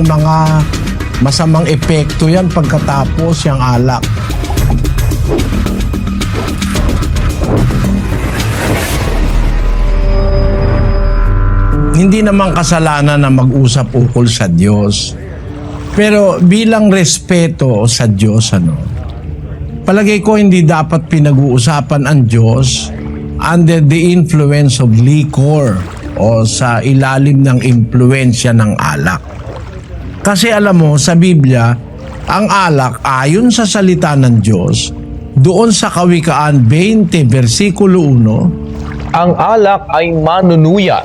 merong mga masamang epekto yan pagkatapos yung alak. Hindi naman kasalanan na mag-usap ukol sa Diyos. Pero bilang respeto sa Diyos, ano, palagay ko hindi dapat pinag-uusapan ang Diyos under the influence of liquor o sa ilalim ng impluensya ng alak. Kasi alam mo, sa Biblia, ang alak ayon sa salita ng Diyos, doon sa Kawikaan 20 versikulo 1, Ang alak ay manunuya,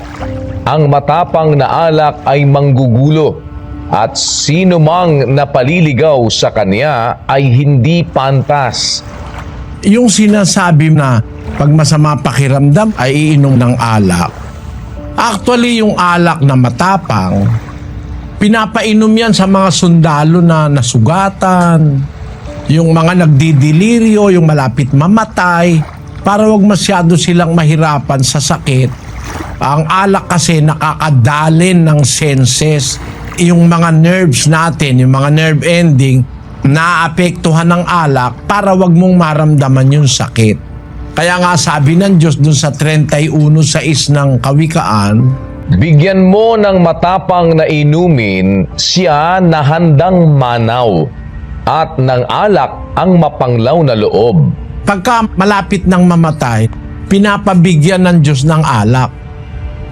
ang matapang na alak ay manggugulo, at sino mang napaliligaw sa kanya ay hindi pantas. yung sinasabi na pag masama pakiramdam ay iinom ng alak. Actually, yung alak na matapang, pinapainom yan sa mga sundalo na nasugatan, yung mga nagdidilirio, yung malapit mamatay, para wag masyado silang mahirapan sa sakit. Ang alak kasi nakakadalin ng senses, yung mga nerves natin, yung mga nerve ending, naapektuhan ng alak para wag mong maramdaman yung sakit. Kaya nga sabi ng Diyos dun sa 31 sa is ng kawikaan, Bigyan mo ng matapang na inumin siya na handang manaw, at ng alak ang mapanglaw na loob. pagka malapit ng mamatay, pinapabigyan ng Diyos ng alak.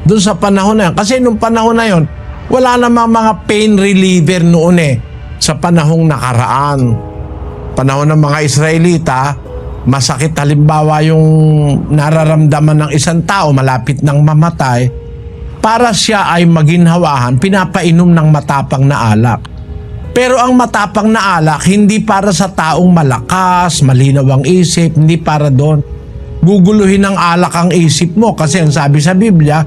Doon sa panahon na yun. Kasi nung panahon na yun, wala namang mga pain reliever noon eh sa panahong nakaraan. Panahon ng mga Israelita, masakit halimbawa yung nararamdaman ng isang tao malapit ng mamatay, para siya ay maginhawahan, pinapainom ng matapang na alak. Pero ang matapang na alak, hindi para sa taong malakas, malinaw ang isip, hindi para doon. Guguluhin ng alak ang isip mo kasi ang sabi sa Biblia,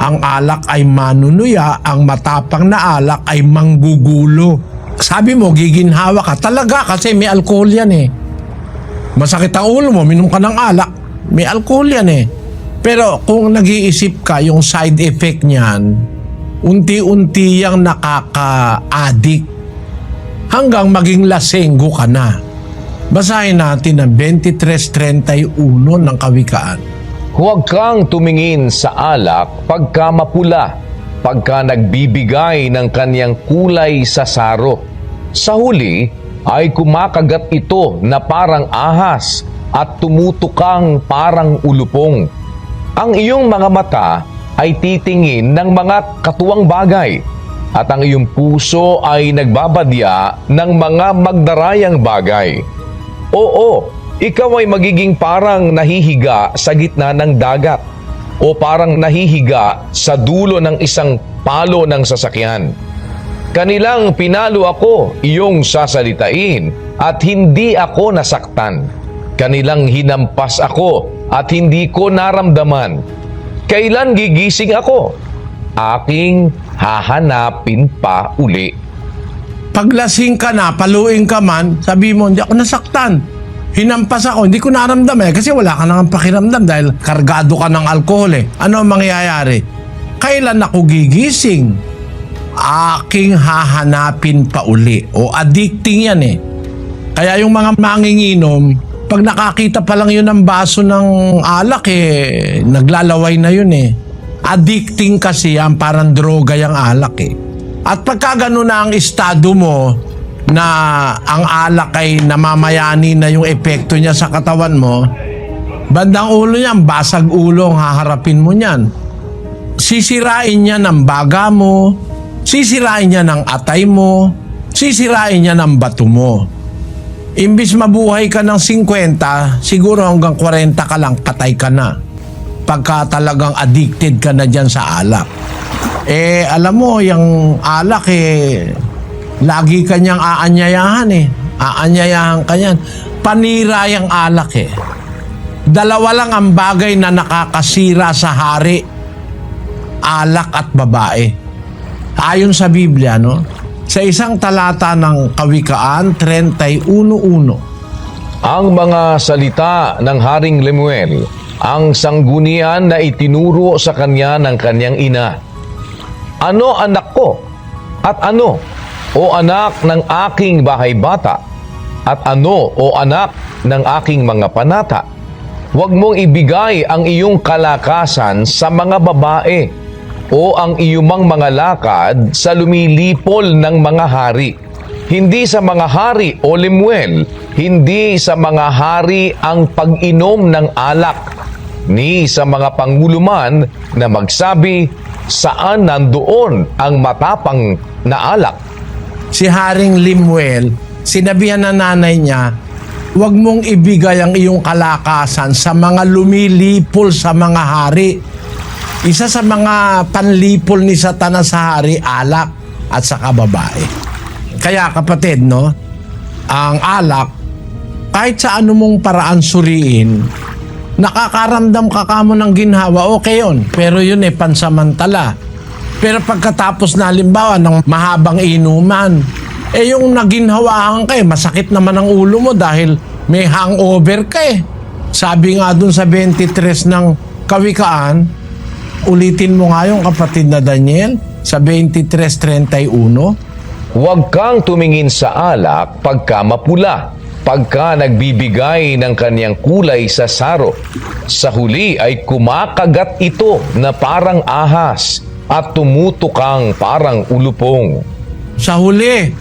ang alak ay manunuya, ang matapang na alak ay manggugulo. Sabi mo, giginhawa ka. Talaga kasi may alcohol yan eh. Masakit ang ulo mo, minom ka ng alak, may alcohol yan eh. Pero kung nag-iisip ka, yung side effect niyan, unti-unti yang nakaka-addict hanggang maging lasenggo ka na. Basahin natin ang 23.31 ng Kawikaan. Huwag kang tumingin sa alak pagka mapula, pagka nagbibigay ng kanyang kulay sa saro. Sa huli ay kumakagat ito na parang ahas at tumutukang parang ulupong. Ang iyong mga mata ay titingin ng mga katuwang bagay at ang iyong puso ay nagbabadya ng mga magdarayang bagay. Oo, ikaw ay magiging parang nahihiga sa gitna ng dagat o parang nahihiga sa dulo ng isang palo ng sasakyan. Kanilang pinalo ako iyong sasalitain at hindi ako nasaktan. Kanilang hinampas ako at hindi ko naramdaman. Kailan gigising ako? Aking hahanapin pa uli. Paglasing ka na, paluin ka man, sabi mo, hindi ako nasaktan. Hinampas ako, hindi ko naramdaman eh, kasi wala ka nang pakiramdam dahil kargado ka ng alkohol eh. Ano ang mangyayari? Kailan ako gigising? Aking hahanapin pa uli. O addicting yan eh. Kaya yung mga manginginom, pag nakakita pa lang yun ng baso ng alak eh, naglalaway na yun eh. Addicting kasi yan, parang droga yung alak eh. At pagka gano'n na ang estado mo na ang alak ay namamayani na yung epekto niya sa katawan mo, bandang ulo niyan, basag ulo ang haharapin mo niyan. Sisirain niya ng baga mo, sisirain niya ng atay mo, sisirain niya ng bato mo. Imbis mabuhay ka ng 50, siguro hanggang 40 ka lang, patay ka na. Pagka talagang addicted ka na dyan sa alak. Eh, alam mo, yung alak eh, lagi kanyang aanyayahan eh. Aanyayahan ka yan. Panira yung alak eh. Dalawa lang ang bagay na nakakasira sa hari. Alak at babae. Ayon sa Biblia, no? Sa isang talata ng Kawikaan 31.1. Ang mga salita ng Haring Lemuel, ang sanggunian na itinuro sa kanya ng kanyang ina. Ano anak ko? At ano o anak ng aking bahay bata? At ano o anak ng aking mga panata? Huwag mong ibigay ang iyong kalakasan sa mga babae o ang iyumang mga lakad sa lumilipol ng mga hari. Hindi sa mga hari o limwel, hindi sa mga hari ang pag-inom ng alak, ni sa mga panguluman na magsabi, saan nandoon ang matapang na alak? Si Haring Limuel, sinabihan ng nanay niya, huwag mong ibigay ang iyong kalakasan sa mga lumilipol sa mga hari. Isa sa mga panlipol ni Satanas sa hari, alak at saka babae. Kaya kapatid, no, ang alak, kahit sa ano mong paraan suriin, nakakaramdam ka kamo ng ginhawa, okay yun. Pero yun eh, pansamantala. Pero pagkatapos na halimbawa ng mahabang inuman, eh yung naginhawaan ka eh, masakit naman ang ulo mo dahil may hangover ka eh. Sabi nga dun sa 23 ng kawikaan, ulitin mo nga yung kapatid na Daniel sa 23.31. Huwag kang tumingin sa alak pagka mapula, pagka nagbibigay ng kanyang kulay sa saro. Sa huli ay kumakagat ito na parang ahas at tumutukang parang ulupong. Sa huli,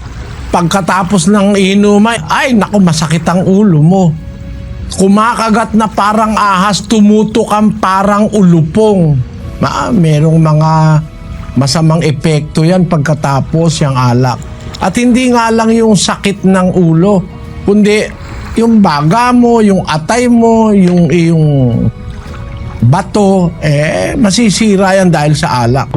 pagkatapos ng inuman, ay naku masakit ang ulo mo. Kumakagat na parang ahas, tumutok ang parang ulupong. Ma, merong mga masamang epekto yan pagkatapos yung alak. At hindi nga lang yung sakit ng ulo, kundi yung baga mo, yung atay mo, yung yung bato, eh masisira yan dahil sa alak.